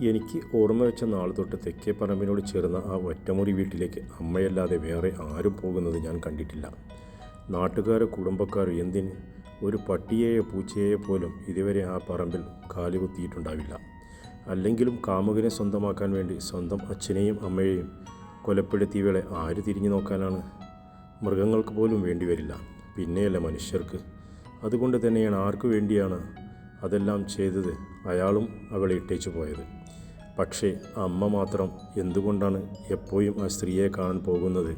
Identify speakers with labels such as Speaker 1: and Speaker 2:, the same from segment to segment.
Speaker 1: എനിക്ക് ഓർമ്മ വെച്ച നാൾ തൊട്ട് തെക്കേ പറമ്പിനോട് ചേർന്ന ആ ഒറ്റമുറി വീട്ടിലേക്ക് അമ്മയല്ലാതെ വേറെ ആരും പോകുന്നത് ഞാൻ കണ്ടിട്ടില്ല. നാട്ടുകാരോ കുടുംബക്കാരോ എന്തിന്? ഒരു പട്ടിയെയോ പൂച്ചയെയോ പോലും ഇതുവരെ ആ പറമ്പിൽ കാലുകുത്തിയിട്ടുണ്ടാവില്ല അല്ലെങ്കിലും കാമുകനെ സ്വന്തമാക്കാൻ വേണ്ടി സ്വന്തം അച്ഛനെയും അമ്മയെയും കൊലപ്പെടുത്തിയവളെ ആര് തിരിഞ്ഞു നോക്കാനാണ്? മൃഗങ്ങൾക്ക് പോലും വേണ്ടി വരില്ല. പിന്നെയല്ല മനുഷ്യർക്ക്? അതുകൊണ്ട് തന്നെയാണ് ആർക്കു വേണ്ടിയാണ് അതെല്ലാം ചെയ്തത് അയാളും അവളെ ഇട്ടേച്ചു പോയത്. പക്ഷേ അമ്മ മാത്രം എന്തുകൊണ്ടാണ് എപ്പോഴും ആ സ്ത്രീയെ കാണാൻ പോകുന്നത്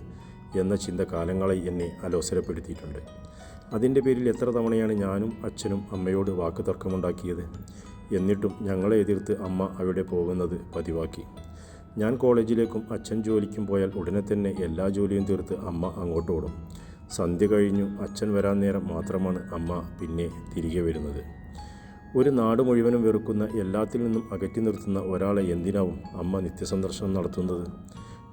Speaker 1: എന്ന ചിന്ത കാലങ്ങളായി എന്നെ അലോസരപ്പെടുത്തിയിട്ടുണ്ട്. അതിന്റെ പേരിൽ എത്ര തവണയാണ് ഞാനും അച്ഛനും അമ്മയോട് വാക്ക് തർക്കമുണ്ടാക്കിയത്? എന്നിട്ടും ഞങ്ങളെ എതിർത്ത് അമ്മ അവിടെ പോകുന്നത് പതിവാക്കി. ഞാൻ കോളേജിലേക്കും അച്ഛൻ ജോലിക്കും പോയാൽ ഉടനെ തന്നെ എല്ലാ ജോലിയും തീർത്ത് അമ്മ അങ്ങോട്ട് ഓടും. സന്ധ്യ കഴിഞ്ഞു അച്ഛൻ വരാൻ നേരം മാത്രമാണ് അമ്മ പിന്നെ തിരികെ വരുന്നത്. ഒരു നാട് മുഴുവനും വെറുക്കുന്ന എല്ലാത്തിൽ നിന്നും അകറ്റി നിർത്തുന്ന ഒരാളെ എന്തിനാവും അമ്മ നിത്യസന്ദർശനം നടത്തുന്നത്?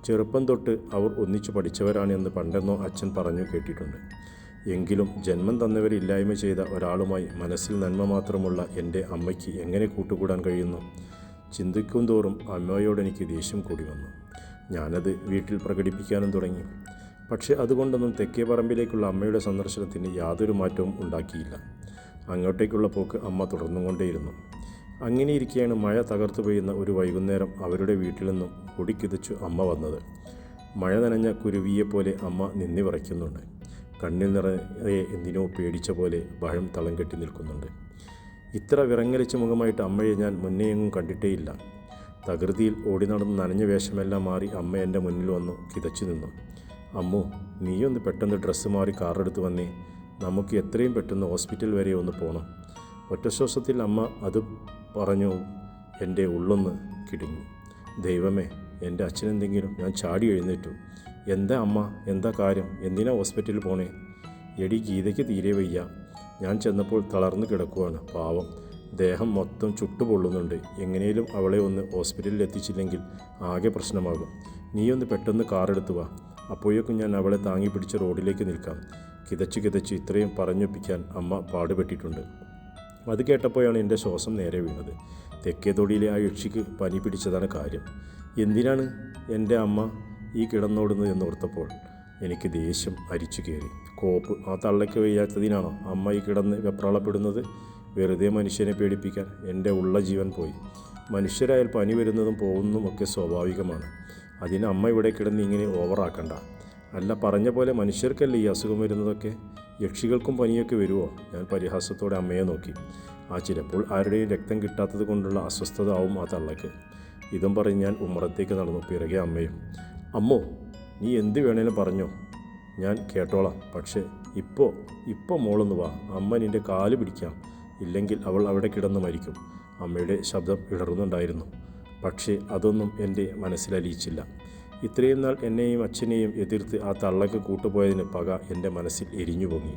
Speaker 1: ചെറുപ്പം തൊട്ട് അവർ ഒന്നിച്ചു പഠിച്ചവരാണെന്ന് പണ്ടെന്നോ അച്ഛൻ പറഞ്ഞു കേട്ടിട്ടുണ്ട്. എങ്കിലും ജന്മം തന്നവരില്ലായ്മ ചെയ്ത ഒരാളുമായി മനസ്സിൽ നന്മ മാത്രമുള്ള എന്റെ അമ്മയ്ക്ക് എങ്ങനെ കൂട്ടുകൂടാൻ കഴിയുന്നു? ചിന്തിക്കും തോറും അമ്മയോട് എനിക്ക് ദേഷ്യം കൂടി വന്നു. ഞാനത് വീട്ടിൽ പ്രകടിപ്പിക്കാനും തുടങ്ങി. പക്ഷേ അതുകൊണ്ടൊന്നും തെക്കേ പറമ്പിലേക്കുള്ള അമ്മയുടെ സന്ദർശനത്തിന് യാതൊരു മാറ്റവും ഉണ്ടാക്കിയില്ല. അങ്ങോട്ടേക്കുള്ള പോക്ക് അമ്മ തുടർന്നുകൊണ്ടേയിരുന്നു. അങ്ങനെയിരിക്കെയാണ് മഴ തകർത്തു പെയ്യുന്ന ഒരു വൈകുന്നേരം അവരുടെ വീട്ടിൽ നിന്നും ഒടിക്കിതച്ചു അമ്മ വന്നത്. മഴ നനഞ്ഞ കുരുവിയെപ്പോലെ അമ്മ നിന്നി വിറയ്ക്കുന്നുണ്ട്. കണ്ണിൽ നിറയെ എന്തിനോ പേടിച്ച പോലെ ഭയം തളം കെട്ടി നിൽക്കുന്നുണ്ട്. ഇത്ര വിറങ്ങലിച്ച മുഖമായിട്ട് അമ്മയെ ഞാൻ മുന്നേ എങ്ങും കണ്ടിട്ടേയില്ല. തകൃതിയിൽ ഓടി നടന്ന് നനഞ്ഞ വേഷമെല്ലാം മാറി അമ്മ എന്റെ മുന്നിൽ വന്നു കിതച്ചു നിന്നു. അമ്മു നീയൊന്ന് പെട്ടെന്ന് ഡ്രസ്സ് മാറി കാറെടുത്ത് വന്നേ. നമുക്ക് എത്രയും പെട്ടെന്ന് ഹോസ്പിറ്റൽ വരെ ഒന്ന് പോകണം ഒറ്റശ്വാസത്തിൽ അമ്മ അത് പറഞ്ഞു എന്റെ ഉള്ളൊന്ന് കിടുങ്ങി. ദൈവമേ എന്റെ അച്ഛനെന്തെങ്കിലും ഞാൻ ചാടി എഴുന്നേറ്റു. എന്താ അമ്മ? എന്താ കാര്യം? എന്തിനാ ഹോസ്പിറ്റലിൽ പോണേ? എടി ഗീതയ്ക്ക് തീരെ വയ്യ. ഞാൻ ചെന്നപ്പോൾ തളർന്നു കിടക്കുവാണ്. പാവം. ദേഹം മൊത്തം ചുട്ടുപൊള്ളുന്നുണ്ട്. എങ്ങനെയും അവളെ ഒന്ന് ഹോസ്പിറ്റലിൽ എത്തിച്ചില്ലെങ്കിൽ ആകെ പ്രശ്നമാകും. നീയൊന്ന് പെട്ടെന്ന് കാറെടുത്തു വാ. അപ്പോഴേക്കും ഞാൻ അവളെ താങ്ങി പിടിച്ച് റോഡിലേക്ക് നിൽക്കാം. കിതച്ച് കിതച്ച് ഇത്രയും പറഞ്ഞൊപ്പിക്കാൻ അമ്മ പാടുപെട്ടിട്ടുണ്ട്. അത് കേട്ടപ്പോഴാണ് എന്റെ ശ്വാസം നേരെ വീണത്. തെക്കേ തൊടിയിലെ ആ യക്ഷിക്ക് പനി പിടിച്ചതാണ് കാര്യം. എന്തിനാണ് എന്റെ അമ്മ ഈ കിടന്നോടുന്നത് എന്നോർത്തപ്പോൾ എനിക്ക് ദേഷ്യം അരിച്ചു കയറി. കോപ്പ് ആ തള്ളയ്ക്ക് വയ്യാത്തതിനാണോ അമ്മ ഈ കിടന്ന് വെപ്രാളപ്പെടുന്നത്? വെറുതെ മനുഷ്യനെ പേടിപ്പിക്കാൻ എന്റെ ഉള്ള ജീവൻ പോയി. മനുഷ്യരായാൽ പനി വരുന്നതും പോകുന്നതും ഒക്കെ സ്വാഭാവികമാണ്. അതിന് അമ്മ ഇവിടെ കിടന്ന് ഇങ്ങനെ ഓവറാക്കണ്ട. അല്ല പറഞ്ഞ പോലെ മനുഷ്യർക്കല്ലേ ഈ അസുഖം വരുന്നതൊക്കെ? യക്ഷികൾക്കും പനിയൊക്കെ വരുമോ ഞാൻ പരിഹാസത്തോടെ അമ്മയെ നോക്കി. ആ ചിലപ്പോൾ ആരുടെയും രക്തം കിട്ടാത്തത് കൊണ്ടുള്ള അസ്വസ്ഥത ആവും ആ തള്ളക്ക് ഇതും പറഞ്ഞ് ഞാൻ ഉമ്മറത്തേക്ക് നടന്നു പിറകെ അമ്മയും. അമ്മോ നീ എന്ത് വേണേലും പറഞ്ഞോ. ഞാൻ കേട്ടോളാം പക്ഷേ ഇപ്പോൾ ഇപ്പോൾ മോളൊന്ന് വാ. അമ്മ നിന്റെ കാൽ പിടിക്കാം. ഇല്ലെങ്കിൽ അവൾ അവിടെ കിടന്ന് മരിക്കും. അമ്മയുടെ ശബ്ദം ഇടറുന്നുണ്ടായിരുന്നു. പക്ഷേ അതൊന്നും എന്റെ മനസ്സിലലിയിച്ചില്ല. ഇത്രയും നാൾ എന്നെയും അച്ഛനെയും എതിർത്ത് ആ തള്ളക്ക് കൂട്ടുപോയതിന് പക എന്റെ മനസ്സിൽ എരിഞ്ഞു പൊങ്ങി.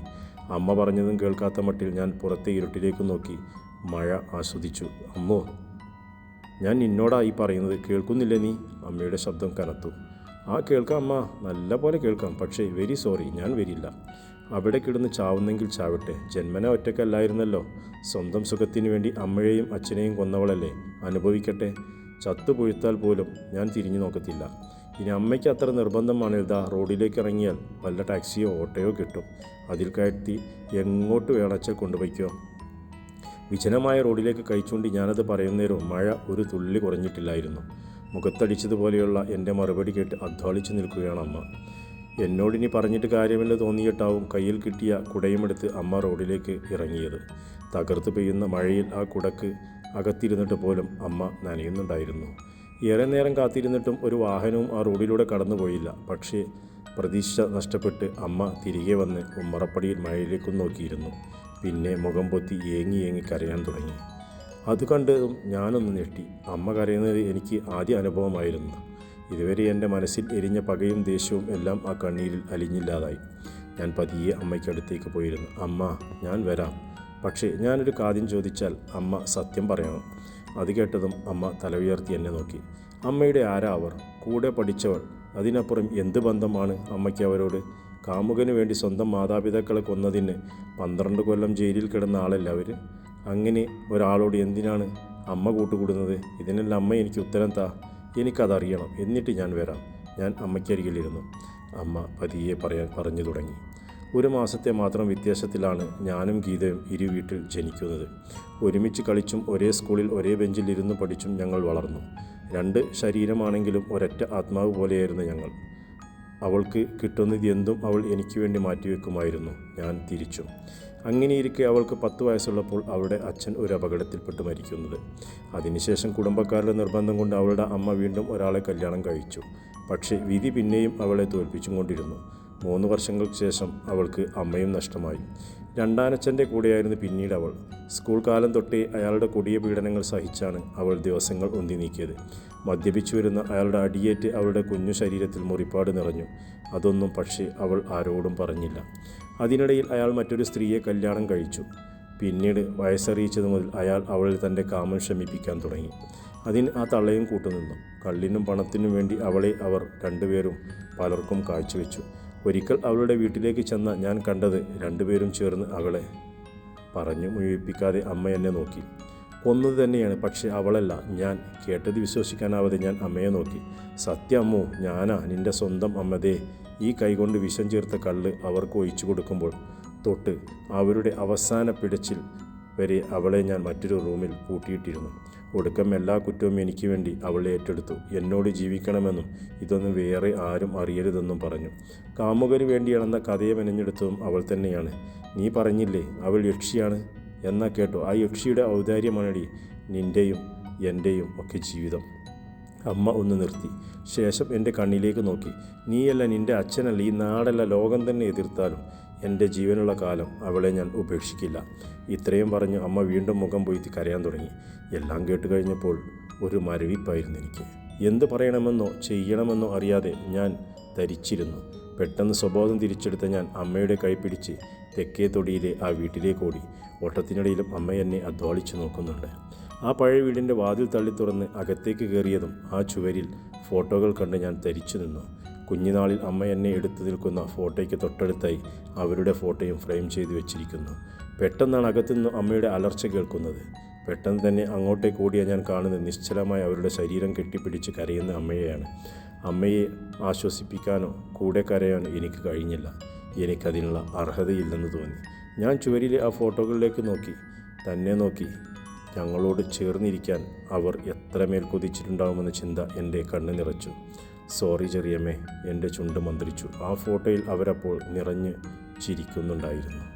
Speaker 1: അമ്മ പറഞ്ഞതും കേൾക്കാത്ത മട്ടിൽ ഞാൻ പുറത്തെ ഇരുട്ടിലേക്ക് നോക്കി മഴ ആസ്വദിച്ചു. അമ്മോ ഞാൻ നിന്നോടായി പറയുന്നത് കേൾക്കുന്നില്ല നീ? അമ്മയുടെ ശബ്ദം കനത്തു. ആ കേൾക്കാം അമ്മ. നല്ല പോലെ കേൾക്കാം. പക്ഷേ വെരി സോറി ഞാൻ വരില്ല. അവിടെ കിടന്ന് ചാവുന്നെങ്കിൽ ചാവട്ടെ. ജന്മന ഒറ്റക്കല്ലായിരുന്നല്ലോ. സ്വന്തം സുഖത്തിനു വേണ്ടി അമ്മയെയും അച്ഛനെയും കൊന്നവളല്ലേ? അനുഭവിക്കട്ടെ. ചത്തുപൊഴുത്താൽ പോലും ഞാൻ തിരിഞ്ഞു നോക്കത്തില്ല. ഇനി അമ്മയ്ക്ക് അത്ര നിർബന്ധമാണ് ഇതാ റോഡിലേക്ക് ഇറങ്ങിയാൽ വല്ല ടാക്സിയോ ഓട്ടോയോ കിട്ടും. അതിൽ കയറ്റി എങ്ങോട്ട് വേണച്ചാൽ കൊണ്ടുപോയിക്കോ? വിജനമായ റോഡിലേക്ക് കഴിച്ചുകൊണ്ട് ഞാനത് പറയുന്നേരം മഴ ഒരു തുള്ളി കുറഞ്ഞിട്ടില്ലായിരുന്നു. മുഖത്തടിച്ചതുപോലെയുള്ള എന്റെ മറുപടി കേട്ട് അധ്വാളിച്ചു നിൽക്കുകയാണ് അമ്മ. എന്നോടിനി പറഞ്ഞിട്ട് കാര്യമില്ല തോന്നിയിട്ടാവും കയ്യിൽ കിട്ടിയ കുടയുമെടുത്ത് അമ്മ റോഡിലേക്ക് ഇറങ്ങിയത്. തകർത്ത് പെയ്യുന്ന മഴയിൽ ആ കുടക്ക് അകത്തിരുന്നിട്ട് പോലും അമ്മ നനയുന്നുണ്ടായിരുന്നു. ഏറെ നേരം കാത്തിരുന്നിട്ടും ഒരു വാഹനവും ആ റോഡിലൂടെ കടന്നുപോയില്ല. പക്ഷേ പ്രതീക്ഷ നഷ്ടപ്പെട്ട് അമ്മ തിരികെ വന്ന് ഉമ്മറപ്പടിയിൽ മഴയിലേക്കും നോക്കിയിരുന്നു. പിന്നെ മുഖം പൊത്തി ഏങ്ങി ഏങ്ങി കരയാൻ തുടങ്ങി. അത് കണ്ടതും ഞാനൊന്ന് ഞെട്ടി. അമ്മ കരയുന്നത് എനിക്ക് ആദ്യ അനുഭവമായിരുന്നു. ഇതുവരെ എന്റെ മനസ്സിൽ എരിഞ്ഞ പകയും ദേഷ്യവും എല്ലാം ആ കണ്ണീരിൽ അലിഞ്ഞില്ലാതായി. ഞാൻ പതിയെ അമ്മയ്ക്കടുത്തേക്ക് പോയിരുന്നു. അമ്മ ഞാൻ വരാം. പക്ഷേ ഞാനൊരു കാര്യം ചോദിച്ചാൽ അമ്മ സത്യം പറയണം. അത് കേട്ടതും അമ്മ തല ഉയർത്തി എന്നെ നോക്കി. അമ്മയുടെ ആരാവർ കൂടെ പഠിച്ചവൾ. അതിനപ്പുറം എന്ത് ബന്ധമാണ് അമ്മയ്ക്ക് അവരോട്? കാമുകന് വേണ്ടി സ്വന്തം മാതാപിതാക്കളെ കൊന്നതിന് പന്ത്രണ്ട് കൊല്ലം ജയിലിൽ കിടന്ന ആളല്ല അവർ? അങ്ങനെ ഒരാളോട് എന്തിനാണ് അമ്മ കൂട്ടുകൂടുന്നത്? ഇതിനെല്ലാം അമ്മ എനിക്ക് ഉത്തരം താ. എനിക്കതറിയണം. എന്നിട്ട് ഞാൻ വരാം. ഞാൻ അമ്മയ്ക്കരികിലിരുന്നു. അമ്മ പതിയെ പറയാൻ പറഞ്ഞു തുടങ്ങി. ഒരു മാസത്തെ മാത്രം വ്യത്യാസത്തിലാണ് ഞാനും ഗീതയും ഇരു വീട്ടിൽ ജനിക്കുന്നത്. ഒരുമിച്ച് കളിച്ചും ഒരേ സ്കൂളിൽ ഒരേ ബെഞ്ചിൽ ഇരുന്ന് പഠിച്ചും ഞങ്ങൾ വളർന്നു. രണ്ട് ശരീരമാണെങ്കിലും ഒരൊറ്റ ആത്മാവ് പോലെയായിരുന്നു ഞങ്ങൾ. അവൾക്ക് കിട്ടുന്നത് എന്തും അവൾ എനിക്ക് വേണ്ടി മാറ്റിവെക്കുമായിരുന്നു. ഞാൻ തിരിച്ചു. അങ്ങനെയിരിക്കെ അവൾക്ക് പത്ത് വയസ്സുള്ളപ്പോൾ അവളുടെ അച്ഛൻ ഒരു അപകടത്തിൽപ്പെട്ട് മരിക്കുന്നത്. അതിനുശേഷം കുടുംബക്കാരുടെ നിർബന്ധം കൊണ്ട് അവളുടെ അമ്മ വീണ്ടും ഒരാളെ കല്യാണം കഴിച്ചു. പക്ഷേ വിധി പിന്നെയും അവളെ തോൽപ്പിച്ചും കൊണ്ടിരുന്നു. മൂന്ന് വർഷങ്ങൾക്ക് ശേഷം അവൾക്ക് അമ്മയും നഷ്ടമായി. രണ്ടാനച്ഛന്റെ കൂടെയായിരുന്നു പിന്നീട് അവൾ. സ്കൂൾ കാലം തൊട്ടേ അയാളുടെ കൊടിയ പീഡനങ്ങൾ സഹിച്ചാണ് അവൾ ദിവസങ്ങൾ ഒന്തി നീക്കിയത്. മദ്യപിച്ചു വരുന്ന അയാളുടെ അടിയേറ്റ് അവളുടെ കുഞ്ഞു ശരീരത്തിൽ മുറിപ്പാട് നിറഞ്ഞു. അതൊന്നും പക്ഷേ അവൾ ആരോടും പറഞ്ഞില്ല. അതിനിടയിൽ അയാൾ മറ്റൊരു സ്ത്രീയെ കല്യാണം കഴിച്ചു. പിന്നീട് വയസ്സറിയിച്ചത് മുതൽ അയാൾ അവളിൽ തന്റെ കാമം ശമിപ്പിക്കാൻ തുടങ്ങി. അതിന് ആ തള്ളയും കൂട്ടുനിന്നു. കള്ളിനും പണത്തിനും വേണ്ടി അവളെ അവർ രണ്ടുപേരും പലർക്കും കാഴ്ചവെച്ചു. ഒരിക്കൽ അവളുടെ വീട്ടിലേക്ക് ചെന്ന ഞാൻ കണ്ടത് രണ്ടുപേരും ചേർന്ന് അവളെ പറഞ്ഞു മുഴിപ്പിക്കാതെ അമ്മ എന്നെ നോക്കി. കൊന്നത് തന്നെയാണ് പക്ഷേ അവളല്ല. ഞാൻ കേട്ടത് വിശ്വസിക്കാനാവാതെ ഞാൻ അമ്മയെ നോക്കി. സത്യം അമ്മോ ഞാനാ. നിന്റെ സ്വന്തം അമ്മതേ ഈ കൈകൊണ്ട് വിഷം ചേർത്ത കള്ള് അവർക്ക് ഒഴിച്ചു കൊടുക്കുമ്പോൾ തൊട്ട് അവരുടെ അവസാന പിടച്ചിൽ വരെ അവളെ ഞാൻ മറ്റൊരു റൂമിൽ പൂട്ടിയിട്ടിരുന്നു. ഒടുക്കം എല്ലാ കുറ്റവും എനിക്ക് വേണ്ടി അവൾ ഏറ്റെടുത്തു. എന്നോട് ജീവിക്കണമെന്നും ഇതൊന്നും വേറെ ആരും അറിയരുതെന്നും പറഞ്ഞു. കാമുകന് വേണ്ടിയാണെന്ന കഥയെ മെനഞ്ഞെടുത്തതും അവൾ തന്നെയാണ്. നീ പറഞ്ഞില്ലേ അവൾ യക്ഷിയാണ്? എന്നാ കേട്ടോ. ആ യക്ഷിയുടെ ഔദാര്യമാണടി നിന്റെയും എന്റെയും ഒക്കെ ജീവിതം. അമ്മ ഒന്ന് നിർത്തി. ശേഷം എന്റെ കണ്ണിലേക്ക് നോക്കി. നീയല്ല നിന്റെ അച്ഛനല്ല ഈ നാടല്ല ലോകം തന്നെ എതിർത്താലും എന്റെ ജീവനുള്ള കാലം അവളെ ഞാൻ ഉപേക്ഷിക്കില്ല. ഇത്രയും പറഞ്ഞ് അമ്മ വീണ്ടും മുഖം പൊയ്ത്തി കരയാൻ തുടങ്ങി. എല്ലാം കേട്ട് കഴിഞ്ഞപ്പോൾ ഒരു മരവിപ്പായിരുന്നു എനിക്ക്. എന്ത് പറയണമെന്നോ ചെയ്യണമെന്നോ അറിയാതെ ഞാൻ ധരിച്ചിരുന്നു. പെട്ടെന്ന് സ്വബോധം തിരിച്ചെടുത്ത ഞാൻ അമ്മയുടെ കൈ പിടിച്ച് തെക്കേ തൊടിയിലെ ആ വീട്ടിലേക്ക് ഓടി. ഓട്ടത്തിനിടയിലും അമ്മ എന്നെ അധ്വാളിച്ചു നോക്കുന്നുണ്ട്. ആ പഴയ വീടിന്റെ വാതിൽ തള്ളി തുറന്ന് അകത്തേക്ക് കയറിയതും ആ ചുവരിൽ ഫോട്ടോകൾ കണ്ട് ഞാൻ ധരിച്ചു നിന്നു. കുഞ്ഞിനാളിൽ അമ്മ എന്നെ എടുത്തു നിൽക്കുന്ന ഫോട്ടോയ്ക്ക് തൊട്ടടുത്തായി അവരുടെ ഫോട്ടോയും ഫ്രെയിം ചെയ്തു വെച്ചിരിക്കുന്നു. പെട്ടെന്നാണ് അകത്തുനിന്ന് അമ്മയുടെ അലർച്ച കേൾക്കുന്നത്. പെട്ടെന്ന് തന്നെ അങ്ങോട്ടേ കൂടിയ ഞാൻ കാണുന്നത് നിശ്ചലമായി അവരുടെ ശരീരം കെട്ടിപ്പിടിച്ച് കരയുന്ന അമ്മയെയാണ്. അമ്മയെ ആശ്വസിപ്പിക്കാനോ കൂടെ കരയാനോ എനിക്ക് കഴിഞ്ഞില്ല. എനിക്കതിനുള്ള അർഹതയില്ലെന്ന് തോന്നി. ഞാൻ ചുവരിലെ ആ ഫോട്ടോകളിലേക്ക് നോക്കി. തന്നെ നോക്കി. ഞങ്ങളോട് ചേർന്നിരിക്കാൻ അവർ എത്രമേൽ കൊതിച്ചിട്ടുണ്ടാവുമെന്ന ചിന്ത എന്റെ കണ്ണ് നിറച്ചു. സോറി ചെറിയമ്മേ എന്റെ ചുണ്ട് മന്ത്രിച്ചു. ആ ഫോട്ടോയിൽ അവരപ്പോൾ നിറഞ്ഞ് ചിരിക്കുന്നുണ്ടായിരുന്നു.